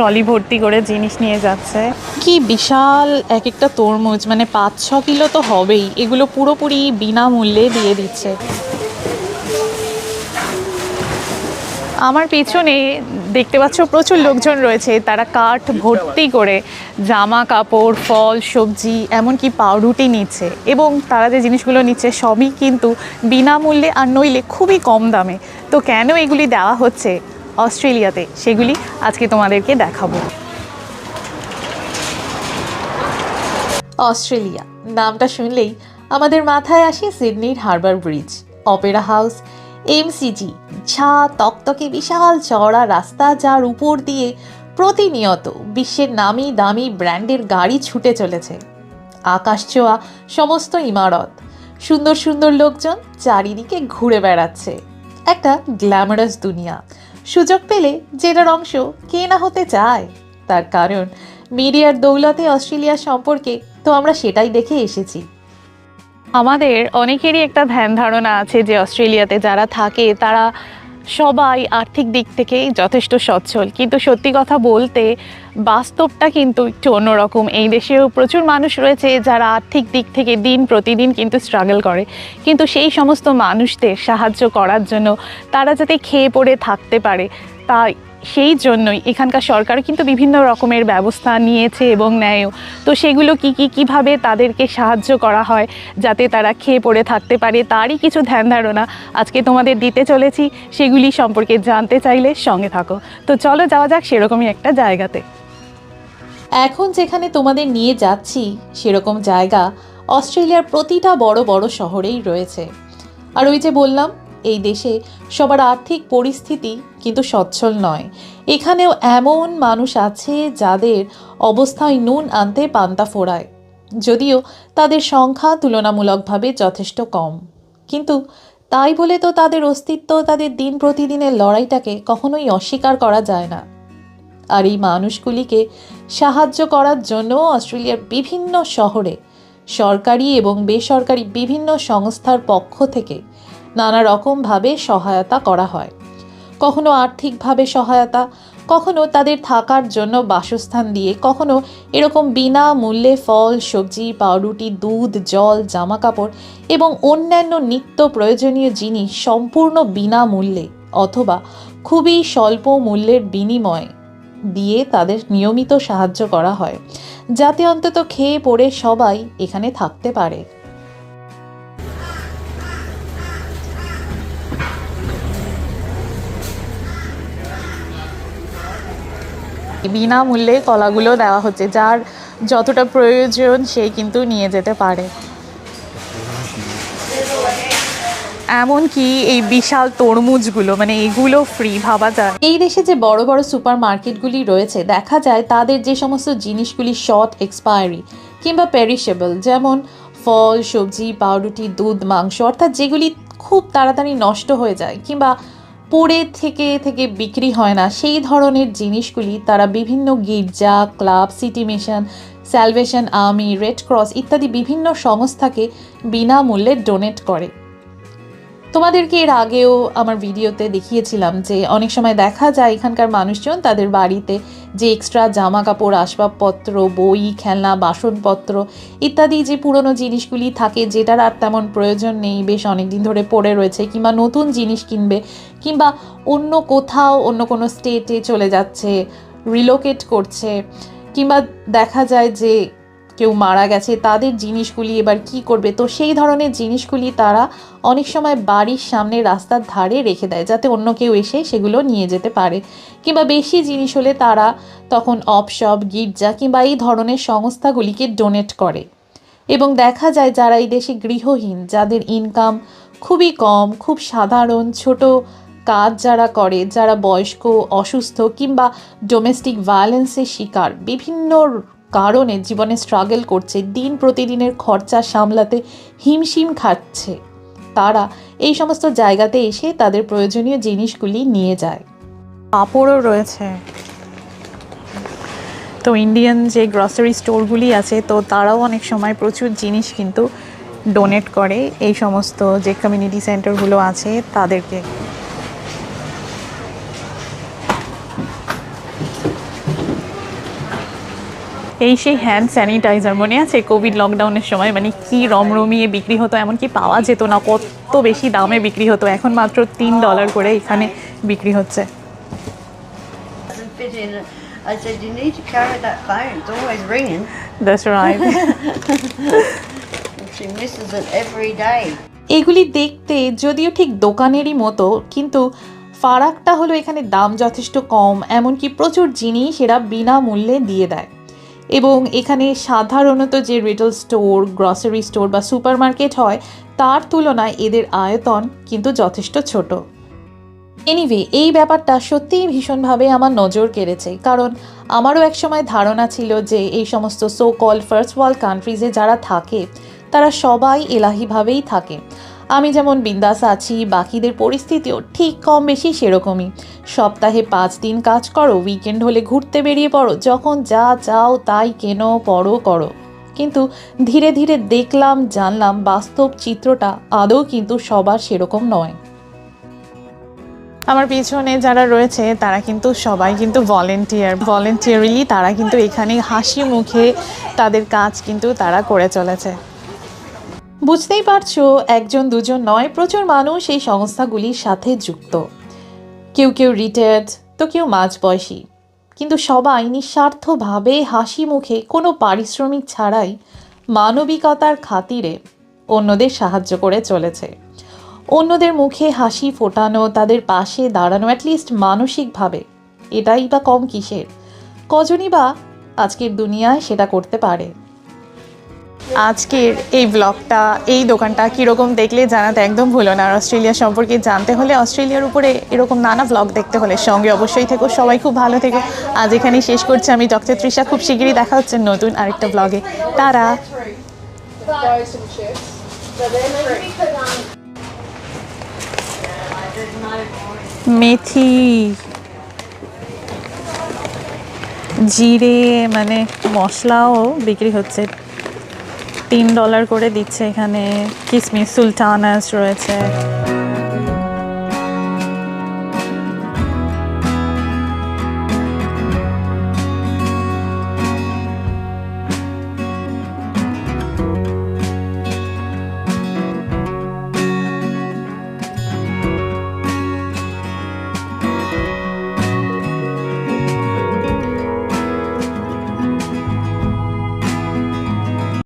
Trolley ভর্তি করে জিনিস নিয়ে যাচ্ছে। কি বিশাল এক একটা তরমুজ মানে পাঁচ ছ কিলো তো হবেই। এগুলো পুরোপুরি বিনামূল্যে দিয়ে দিচ্ছে। আমার পেছনে দেখতে পাচ্ছ প্রচুর লোকজন রয়েছে। তারা কাঠ ভর্তি করে জামা কাপড় ফল সবজি এমনকি পাউরুটি নিচ্ছে। এবং তারা যে জিনিসগুলো নিচ্ছে সবই কিন্তু বিনামূল্যে আর নইলে খুবই কম দামে। তো কেন এগুলি দেওয়া হচ্ছে? অস্ট্রেলিয়াতে। সেগুলি আজকে তোমাদেরকে দেখাবো। অস্ট্রেলিয়া, নামটা শুনলেই আমাদের মাথায় আসে সিডনির harbour bridge, opera house, MCG ছা তকতকে বিশাল চওড়া রাস্তা যার উপর দিয়ে প্রতিনিয়ত বিশ্বের নামি দামি ব্র্যান্ডের গাড়ি ছুটে চলেছে। আকাশ ছোঁয়া সমস্ত ইমারত, সুন্দর সুন্দর লোকজন চারিদিকে ঘুরে বেড়াচ্ছে। একটা গ্ল্যামারাস দুনিয়া সুযোগ পেলে জেরার অংশ কে না হতে চায়? তার কারণ, মিডিয়ার দৌলতে অস্ট্রেলিয়া সম্পর্কে তো আমরা সেটাই দেখে এসেছি। আমাদের অনেকেরই একটা ধ্যান ধারণা আছে যে অস্ট্রেলিয়াতে যারা থাকে, তারা সবাই আর্থিক দিক থেকেই যথেষ্ট সচ্ছল। কিন্তু সত্যি কথা বলতে, বাস্তবটা কিন্তু একটু অন্যরকম। এই দেশেও প্রচুর মানুষ রয়েছে যারা আর্থিক দিক থেকে দিন প্রতিদিন কিন্তু স্ট্রাগল করে। কিন্তু সেই সমস্ত মানুষদের সাহায্য করার জন্য তারা যাতে খেয়ে পড়ে থাকতে পারে, তাই সেই জন্যই এখানকার সরকারও কিন্তু বিভিন্ন রকমের ব্যবস্থা নিয়েছে এবং নেয়ও। তো সেগুলো কি কি, কীভাবে তাদেরকে সাহায্য করা হয় যাতে তারা খেয়ে পড়ে থাকতে পারে, তারই কিছু ধ্যান ধারণা আজকে তোমাদের দিতে চলেছি। সেগুলি সম্পর্কে জানতে চাইলে সঙ্গে থাকো। তো চলো যাওয়া যাক সেরকমই একটা জায়গাতে। এখন যেখানে তোমাদের নিয়ে যাচ্ছি সেরকম জায়গা অস্ট্রেলিয়ার প্রতিটা বড় বড় শহরেই রয়েছে। আর ওই যে বললাম এই দেশে সবার আর্থিক পরিস্থিতি কিন্তু সচ্ছল নয়। এখানেও এমন মানুষ আছে যাদের অবস্থায় নুন আনতে পান্তা ফোড়ায়। যদিও তাদের সংখ্যা তুলনামূলকভাবে যথেষ্ট কম। কিন্তু তাই বলে তো তাদের অস্তিত্ব, তাদের দিন প্রতিদিনের লড়াইটাকে কখনোই অস্বীকার করা যায় না। আর এই মানুষগুলিকে সাহায্য করার জন্য অস্ট্রেলিয়ার বিভিন্ন শহরে সরকারি এবং বেসরকারি বিভিন্ন সংস্থার পক্ষ থেকে নানা রকমভাবে সহায়তা করা হয়। কখনো আর্থিকভাবে সহায়তা, কখনো তাদের থাকার জন্য বাসস্থান দিয়ে, কখনো এরকম বিনামূল্যে ফল, সবজি, পাউরুটি, দুধ, জল জামা কাপড় এবং অন্যান্য নিত্য প্রয়োজনীয় জিনিস সম্পূর্ণ বিনামূল্যে অথবা খুবই স্বল্প মূল্যের বিনিময়ে দিয়ে তাদের নিয়মিত সাহায্য করা হয়, যাতে অন্তত খেয়ে পড়ে সবাই এখানে থাকতে পারে। বিনামূল্যে কলাগুলো দেওয়া হচ্ছে, যার যতটা প্রয়োজন সেই কিন্তু নিয়ে যেতে পারে। এমনকি এই বিশাল তরমুজগুলো মানে এগুলো ফ্রি ভাবা যায়। এই দেশে যে বড় বড় সুপার মার্কেটগুলি রয়েছে, দেখা যায় তাদের যে সমস্ত জিনিসগুলি শর্ট এক্সপায়ারি কিংবা পেরিশেবল যেমন ফল, সবজি, পাউরুটি, দুধ, মাংস, অর্থাৎ যেগুলি খুব তাড়াতাড়ি নষ্ট হয়ে যায় কিংবা পড়ে থেকে থেকে বিক্রি হয় না। সেই ধরনের জিনিসগুলি তারা বিভিন্ন গির্জা, club, City Mission, Salvation Army, Red Cross ইত্যাদি বিভিন্ন সংস্থাকে বিনামূল্যে ডোনেট করে। তোমাদেরকে এর আগেও আমার ভিডিওতে দেখিয়েছিলাম যে অনেক সময় দেখা যায় এখানকার মানুষজন তাদের বাড়িতে যে এক্সট্রা জামা কাপড় আসবাবপত্র, বই, খেলনা, বাসনপত্র ইত্যাদি যে পুরনো জিনিসগুলি থাকে যেটার আর তেমন প্রয়োজন নেই, বেশ অনেক দিন ধরে পড়ে রয়েছে কিংবা নতুন জিনিস কিনবে কিংবা অন্য কোথাও, অন্য কোনো স্টেটে চলে যাচ্ছে রিলোকেট করছে কিংবা দেখা যায় যে কেউ মারা গেছে, তাদের জিনিসগুলি এবার কি করবে? তো সেই ধরনের জিনিসগুলি তারা অনেক সময় বাড়ির সামনে রাস্তার ধারে রেখে দেয়, যাতে অন্য কেউ এসে সেগুলো নিয়ে যেতে পারে। কিংবা বেশি জিনিস হলে তারা তখন অপশপ, গির্জা কিংবা এই ধরনের সংস্থাগুলিকে ডোনেট করে। এবং দেখা যায় যারা এই দেশে গৃহহীন, যাদের ইনকাম খুবই কম, খুব সাধারণ, ছোট কাজ যারা করে, যারা বয়স্ক, অসুস্থ কিংবা ডোমেস্টিক ভায়োলেন্সের শিকার, বিভিন্ন কারণে জীবনে স্ট্রাগল করছে, দিন প্রতিদিনের খরচা সামলাতে হিমশিম খাচ্ছে। তারা এই সমস্ত জায়গাতে এসে তাদের প্রয়োজনীয় জিনিসগুলি নিয়ে যায়। কাপড়ও রয়েছে। তো ইন্ডিয়ান যে গ্রসারি স্টোরগুলি আছে, তো তারাও অনেক সময় প্রচুর জিনিস কিন্তু ডোনেট করে। এই সমস্ত যে কমিউনিটি সেন্টারগুলো আছে, তাদেরকে এই সেই হ্যান্ড স্যানিটাইজার মনে আছে কোভিড লকডাউনের সময় মানে কি রমরমিয়ে বিক্রি হতো এমনকি পাওয়া যেত না কত বেশি দামে বিক্রি হতো এখন মাত্র তিন ডলার করে এখানে বিক্রি হচ্ছে doesn't fit in. I said, you need to carry that phone. It's always ringing. That's right she misses it every day. এগুলি দেখতে যদিও ঠিক দোকানেরই মতো কিন্তু ফারাকটা হলো এখানে দাম যথেষ্ট কম এমনকি প্রচুর জিনিস এরা বিনামূল্যে দিয়ে দেয় এবং এখানে সাধারণত যে রিটেল স্টোর গ্রসারি স্টোর বা সুপারমার্কেট হয়, তার তুলনায় এদের আয়তন কিন্তু যথেষ্ট ছোট। এনিওয়ে এই ব্যাপারটা সত্যিই ভীষণভাবে আমার নজর কেড়েছে। কারণ আমারও একসময় ধারণা ছিল যে এই সমস্ত সো কল ফার্স্ট ওয়ার্ল্ড কান্ট্রিজে যারা থাকে, তারা সবাই এলাহিভাবেই থাকে। আমি যেমন বিন্দাস আছি, বাকিদের পরিস্থিতিও ঠিক কম বেশি সেরকমই। সপ্তাহে পাঁচ দিন কাজ করো উইকেন্ড হলে ঘুরতে বেরিয়ে পড়ো, যখন যা চাও তাই কেনো পড়ো করো। কিন্তু ধীরে ধীরে দেখলাম, জানলাম বাস্তব চিত্রটা আদৌ কিন্তু সবার সেরকম নয়। আমার পিছনে যারা রয়েছে, তারা কিন্তু সবাই কিন্তু ভলেন্টিয়ার ভলেন্টিয়ারিলি তারা কিন্তু এখানে হাসি মুখে তাদের কাজ কিন্তু তারা করে চলেছে। বুঝতেই পারছ, একজন, দুজন নয়, প্রচুর মানুষ এই সংস্থাগুলির সাথে যুক্ত। কেউ কেউ রিটায়ার্ড তো কেউ মাঝবয়সী কিন্তু সবাই নিঃস্বার্থভাবে হাসি মুখে কোনো পারিশ্রমিক ছাড়াই মানবিকতার খাতিরে অন্যদের সাহায্য করে চলেছে। অন্যদের মুখে হাসি ফোটানো, তাদের পাশে দাঁড়ানো অ্যাটলিস্ট মানসিকভাবে, এটাই বা কম কিসের? কজনই বা আজকের দুনিয়ায় সেটা করতে পারে? আজকের এই ব্লগটা এই দোকানটা কীরকম দেখলে জানাতে একদম ভুলো না। আর অস্ট্রেলিয়া সম্পর্কে জানতে হলে অস্ট্রেলিয়ার উপরে এরকম নানা ব্লগ দেখতে হলে সঙ্গে অবশ্যই থেকো। সবাই খুব ভালো থেকো। আজ এখানেই শেষ করছি। আমি ডক্টর তৃষা। খুব শিগগিরই দেখা হচ্ছে নতুন আরেকটা ব্লগে তারা। মেথি। জিরে মানে মশলাও বিক্রি হচ্ছে। তিন ডলার করে দিচ্ছে এখানে কিসমিস সুলতানাস রয়েছে।